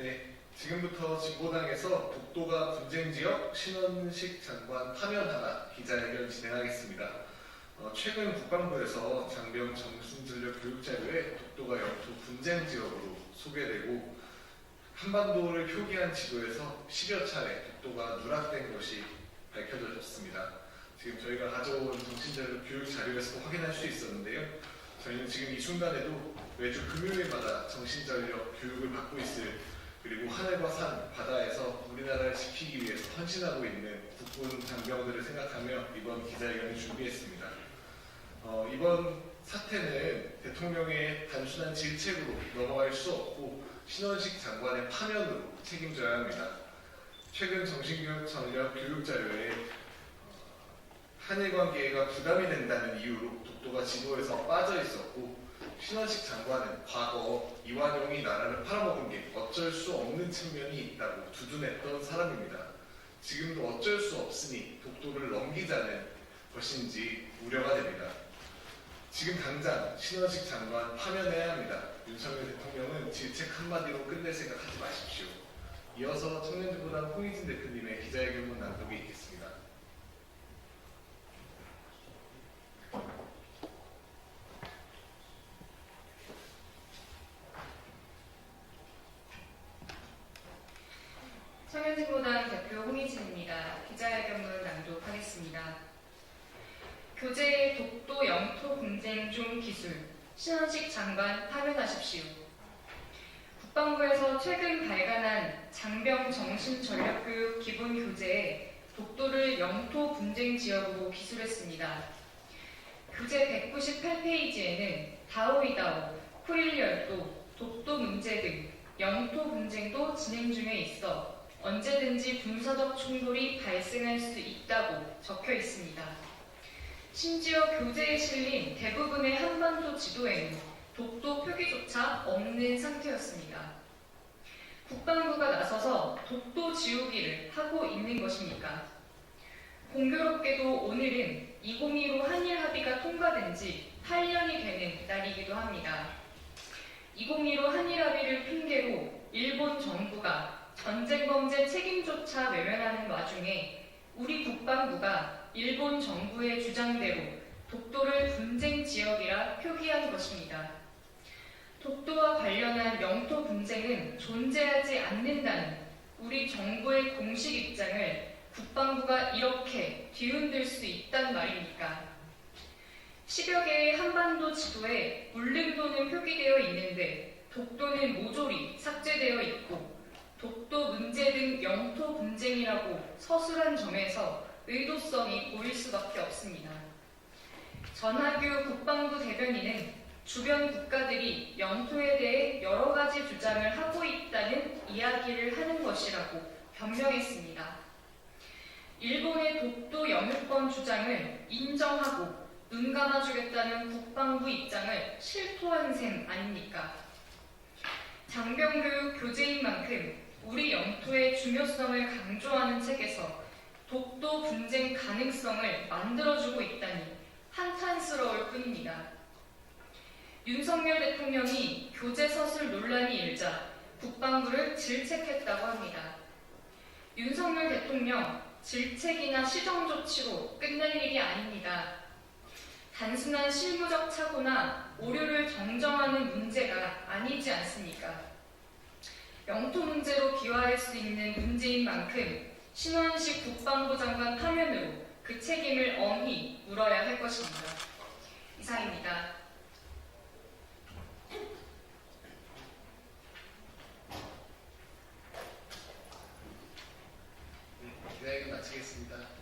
네, 지금부터 진보당에서 독도가 분쟁지역 신원식 장관 파면하라 기자회견 진행하겠습니다. 어, 최근 국방부에서 장병 정신전력 교육자료에 독도가 영토 분쟁지역으로 소개되고 한반도를 표기한 지도에서 10여 차례 독도가 누락된 것이 밝혀졌습니다. 지금 저희가 가져온 정신전력 교육 자료에서 확인할 수 있었는데요. 저희는 지금 이 순간에도 매주 금요일마다 정신전력 교육을 받고 있을 그리고 하늘과 산, 바다에서 우리나라를 지키기 위해서 헌신하고 있는 국군 장병들을 생각하며 이번 기자회견을 준비했습니다. 어, 이번 사태는 대통령의 단순한 질책으로 넘어갈 수 없고 신원식 장관의 파면으로 책임져야 합니다. 최근 정신교육 전력 교육 자료에 어, 한일 관계가 부담이 된다는 이유로 독도가 지도에서 빠져 있었고 신원식 장관은 과거 이완용이 나라를 팔아먹은 게 어쩔 수 없는 측면이 있다고 두둔했던 사람입니다. 지금도 어쩔 수 없으니 독도를 넘기자는 것인지 우려가 됩니다. 지금 당장 신원식 장관 파면해야 합니다. 윤석열 대통령은 질책 한마디로 끝낼 생각 하지 마십시오. 이어서 청년주부당 홍희진 대표님의 기자회견문 낭독이 있겠습니다. 청년진보당 대표 홍희진입니다. 기자회견문 낭독하겠습니다. 교재의 독도 영토 분쟁 중 기술 신원식 장관 파면하십시오. 국방부에서 최근 발간한 장병 정신 전력 교육 기본 교재에 독도를 영토 분쟁 지역으로 기술했습니다. 교재 198페이지에는 다오이다오, 쿠릴열도, 독도 문제 등 영토 분쟁도 진행 중에 있어 언제든지 군사적 충돌이 발생할 수 있다고 적혀 있습니다. 심지어 교재에 실린 대부분의 한반도 지도에는 독도 표기조차 없는 상태였습니다. 국방부가 나서서 독도 지우기를 하고 있는 것입니까? 공교롭게도 오늘은 2015 한일 합의가 통과된 지 8년이 되는 날이기도 합니다. 2015 한일 합의를 핑계로 일본 정부가 전쟁 범죄 책임조차 외면하는 와중에 우리 국방부가 일본 정부의 주장대로 독도를 분쟁 지역이라 표기한 것입니다. 독도와 관련한 영토 분쟁은 존재하지 않는다는 우리 정부의 공식 입장을 국방부가 이렇게 뒤흔들 수 있단 말입니까? 10여 개의 한반도 지도에 울릉도는 표기되어 있는데 독도는 모조리 삭제되어 있고 분쟁이라고 서술한 점에서 의도성이 보일 수밖에 없습니다. 전하규 국방부 대변인은 주변 국가들이 영토에 대해 여러 가지 주장을 하고 있다는 이야기를 하는 것이라고 변명했습니다. 일본의 독도 영유권 주장을 인정하고 눈 감아주겠다는 국방부 입장을 실토한 셈 아닙니까? 장병교육 교재인 만큼 우리 영토의 중요성을 강조하는 책에서 독도 분쟁 가능성을 만들어주고 있다니 한탄스러울 뿐입니다. 윤석열 대통령이 교재 서술 논란이 일자 국방부를 질책했다고 합니다. 윤석열 대통령 질책이나 시정 조치로 끝낼 일이 아닙니다. 단순한 실무적 착오나 오류를 정정하는 문제가 아니지 않습니까? 영토 문제로 비화할 수 있는 문제인 만큼 신원식 국방부 장관 파면으로 그 책임을 엄히 물어야 할 것입니다. 이상입니다. 네, 기자회견 마치겠습니다.